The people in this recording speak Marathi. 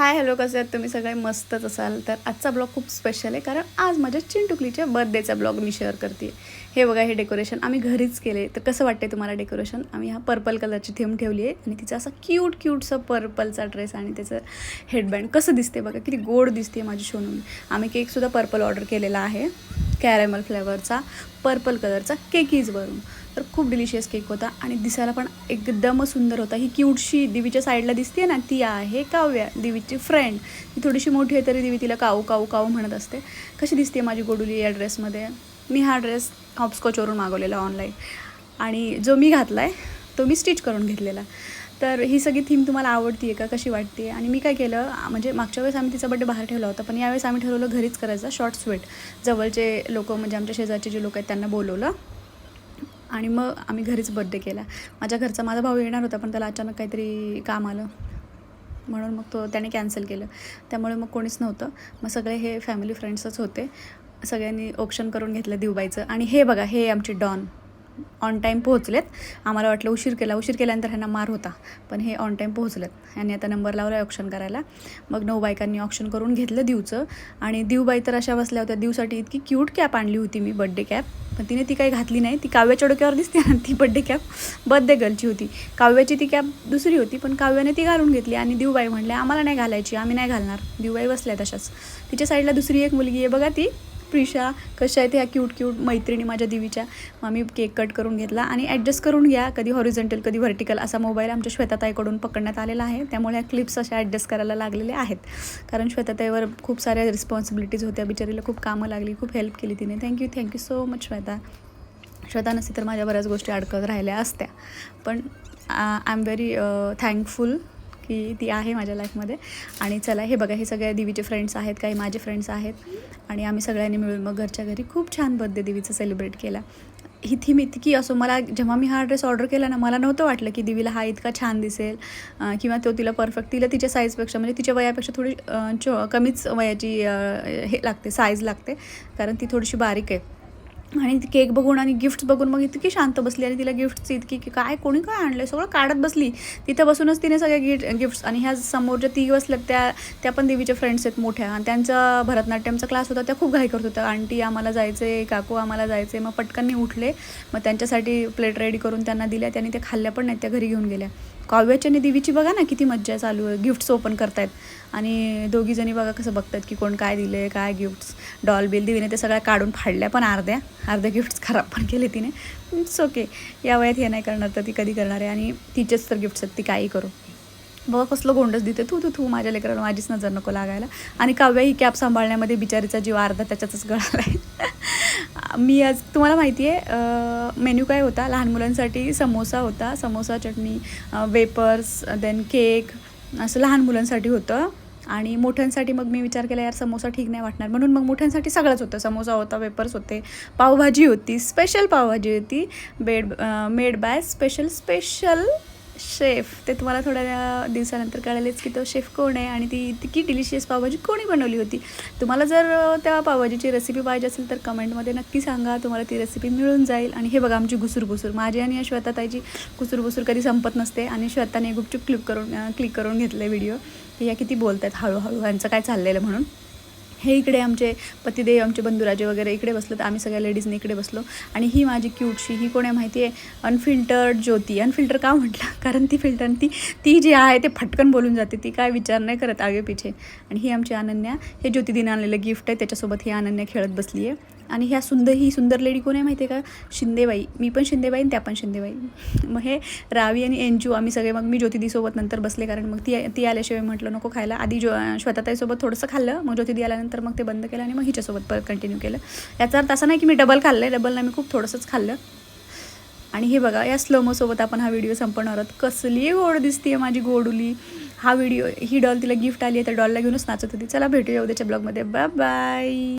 हाय हॅलो कसे आहेत? तुम्ही सगळे मस्तच असाल. तर आजचा ब्लॉग खूप स्पेशल आहे कारण आज माझ्या चिंटुकलीच्या बर्थडेचा ब्लॉग मी शेअर करते हे बघा हे डेकोरेशन आम्ही घरीच केले तर कसं वाटते तुम्हाला डेकोरेशन आम्ही हा पर्पल कलरची थीम ठेवली आहे आणि तिचा असा क्यूट क्यूटसा पर्पलचा ड्रेस आणि त्याचं हेडबँड कसं दिसते बघा किती गोड दिसते माझी शोनून. आम्ही केकसुद्धा पर्पल ऑर्डर केलेला आहे. कॅरेमल फ्लेवरचा पर्पल कलरचा केकीजवरून तर खूप डिलिशियस केक होता आणि दिसायला पण एकदम सुंदर होता. ही क्यूटशी दिवीच्या साईडला दिसते ना ती आहे काव्या दिवीची फ्रेंड ती थोडीशी मोठी आहे तरी दिवी तिला काऊ काऊ काऊ म्हणत असते. कशी दिसते माझी गोडुली या ड्रेसमध्ये मी हा ड्रेस हॉपस्कॉचवरून मागवलेला ऑनलाईन आणि जो मी घातला आहे तो मी स्टिच करून घेतलेला. तर ही सगळी थीम तुम्हाला आवडती आहे का? कशी वाटते आणि मी काय केलं म्हणजे मागच्या वेळेस आम्ही तिचा बड्डे बाहेर ठेवला होता पण यावेळेस आम्ही ठरवलं घरीच करायचा शॉर्ट स्वीट जवळचे लोक म्हणजे आमच्या शेजारचे जे लोक आहेत त्यांना बोलवलं. आणि मग आम्ही घरीच बड्डे केला. माझ्या घरचा माझा भाऊ येणार होता पण त्याला अचानक काहीतरी काम आलं. म्हणून मग तो त्याने कॅन्सल केलं. त्यामुळे मग कोणीच नव्हतं. मग सगळे हे फॅमिली फ्रेंड्सच होते. सगळ्यांनी ऑप्शन करून घेतलं दिवबाईचं. आणि हे बघा हे आमची डॉन. On time पोहोचलेत. आम्हाला वाटलं उशीर केला. उशीर केल्यानंतर ह्यांना मार होता. पण हे ऑन टाईम पोहोचलेत. यांनी आता नंबर लावला आहे ऑप्शन करायला. मग नऊ बायकांनी ऑप्शन करून घेतलं दिवचं. आणि दिवबाई तर अशा बसल्या होत्या. दिवसाठी इतकी क्यूट कॅप आणली होती मी बड्डे कॅप पण तिने ती काही घातली नाही. ती काव्याच्या डोक्यावर दिसते ना ती बड्डे कॅप बड्डे गर्लची होती. काव्याची ती कॅप दुसरी होती पण काव्याने ती घालून घेतली. आणि दिवबाई म्हणल्या आम्हाला नाही घालायची. आम्ही नाही घालणार. दिवबाई बसल्या तशाच. तिच्या साईडला दुसरी एक मुलगी आहे. बघा ती. प्रिशा कशा आहेत ह्या क्यूट क्यूट मैत्रिणी माझ्या दिवीच्या? मग मी केक कट करून घेतला आणि ॲडजस्ट करून घ्या. कधी हॉरिझेंटल कधी व्हर्टिकल असा मोबाईल आमच्या श्वेताताईकडून पकडण्यात आलेला आहे. त्यामुळे ह्या क्लिप्स अशा ॲडजस्ट करायला लागलेल्या आहेत. कारण श्वेताताईवर खूप साऱ्या रिस्पॉन्सिबिलिटीज होत्या. बिचारीला खूप कामं लागली खूप हेल्प केली तिने. Thank you thank you so much Shweta. Shweta नसती तर माझ्या बऱ्याच गोष्टी अडकत राहिल्या असत्या. पण आय एम व्हेरी थँकफुल की ती आहे माझ्या लाईफमध्ये. आणि चला हे बघा हे सगळ्या देवीचे फ्रेंड्स आहेत काही माझे फ्रेंड्स आहेत. आणि आम्ही सगळ्यांनी मिळून मग घरच्या घरी खूप छान बर्थडे देवीचं सेलिब्रेट केला. ही थीम इतकी असो मला जेव्हा मी हा ड्रेस ऑर्डर केला ना मला नव्हतं वाटलं की देवीला हा इतका छान दिसेल. किंवा तो तिला परफेक्ट तिला तिच्या साईजपेक्षा म्हणजे तिच्या वयापेक्षा थोडी चो कमीच वयाची हे लागते साईज लागते. कारण ती थोडीशी बारीक आहे. आणि ती केक बघून आणि गिफ्ट्स बघून मग इतकी शांत बसली आणि तिला गिफ्ट्स इतकी की काय कोणी काय आणलं सगळं काढत बसली. तिथं बसूनच तिने सगळ्या गिफ्ट गिफ्ट्स आणि ह्या समोर ज्या ती बसल्यात त्या त्या पण देवीच्या फ्रेंड्स आहेत मोठ्या. आणि त्यांचा भरतनाट्यमचा क्लास होता त्या खूप घाई करत होत्या. आंटी आम्हाला जायचं आहे काकू आम्हाला जायचं आहे मग पटकन उठले. मग त्यांच्यासाठी प्लेट रेडी करून त्यांना दिल्या. त्यांनी त्या खाल्ल्या पण नाहीत त्या घरी घेऊन गेल्या. काव्याच्या आणि देवीची बघा ना किती मज्जा चालू आहे. गिफ्ट्स ओपन करतायत. आणि दोघीजणी बघा कसं बघतात की कोण काय दिलं आहे काय गिफ्ट्स डॉल बिल देवीने ते सगळ्या काढून फाडल्या पण अर्ध्या. अर्ध्या गिफ्ट्स खराब पण केले तिने. इट्स ओके या वयात हे नाही करणार तर ती कधी करणार आहे. आणि तिचेच तर गिफ्ट्स आहेत ती काही करू. बघा कसलं गोंडच देते. तू तू तू माझ्या लेकराला माझीच नजर नको लागायला. आणि काव्या ही कॅब सांभाळण्यामध्ये बिचारीचा जीव अर्धा त्याच्यातच गळाला आहे. मी आज तुम्हाला माहिती आहे मेन्यू काय होता? लहान मुलांसाठी समोसा होता. Samosa chutney wafers then cake असं लहान मुलांसाठी होतं. आणि मोठ्यांसाठी मग मी विचार केला यार समोसा ठीक नाही वाटणार. म्हणून मग मोठ्यांसाठी सगळंच होतं. समोसा होता वेपर्स होते. पावभाजी होती. स्पेशल पावभाजी होती. Bed made by special special chef ते तुम्हाला थोड्या दिवसानंतर कळालेच की तो शेफ कोण आहे आणि ती इतकी डिलिशियस पावभाजी कोणी बनवली होती. तुम्हाला जर त्या पावभाजीची रेसिपी पाहिजे असेल तर कमेंटमध्ये नक्की सांगा तुम्हाला ती रेसिपी मिळून जाईल. आणि हे बघा आमची घुसूर माझी आणि या श्वेताताईची घुसूर कधी संपत नसते आणि श्वेताने गुपचूप क्लिक करून क्लिक करून घेतलं व्हिडिओ या किती बोलत आहेत हळूहळू यांचं काय चाललेलं म्हणून. हे इकडे आमचे पतिदेव आमचे बंधुराजे वगैरे इकडे बसलो तर आम्ही सगळ्या लेडीजने इकडे बसलो. आणि ही माझी क्यूटशी ही कोण आहे माहिती आहे अनफिल्टर्ड ज्योती. अनफिल्टर का म्हटलं? कारण ती फिल्टर ती ती जी आहे ते फटकन बोलून जाते. ती काय विचार नाही करत आगे पिछे आणि ही आमची अनन्या हे ज्योतिदीने आणलेलं गिफ्ट आहे. त्याच्यासोबत ही अनन्या खेळत बसली आहे आणि ह्या सुंदर ही सुंदर लेडी कोण आहे माहिती आहे का? शिंदेबाई. मी पण शिंदेबाई आणि त्या पण शिंदेबाई. मग हे रावी आणि एंजू आम्ही सगळे मग मी ज्योतिदीसोबत नंतर बसले कारण मग ती ती आल्याशिवाय म्हटलं नको खायला. आधी जो श्वेताताईसोबत थोडंसं खाल्लं मग ज्योतिदी आल्यानंतर मग ते बंद केलं आणि मग हिच्यासोबत परत कंटिन्यू केलं. याचा अर्थ असा नाही की मी डबल खाल्लं आहे डबल नाही मी खूप थोडंसंच खाल्लं. आणि हे बघा या स्लोमोसोबत आपण हा व्हिडिओ संपवणार आहोत. कसली गोड दिसते माझी गोडुली. हा व्हिडिओ ही डॉल तिला गिफ्ट आली आहे तर डॉलला घेऊनच नाचत होती. चला भेटूया उद्याच्या ब्लॉगमध्ये बाय बाय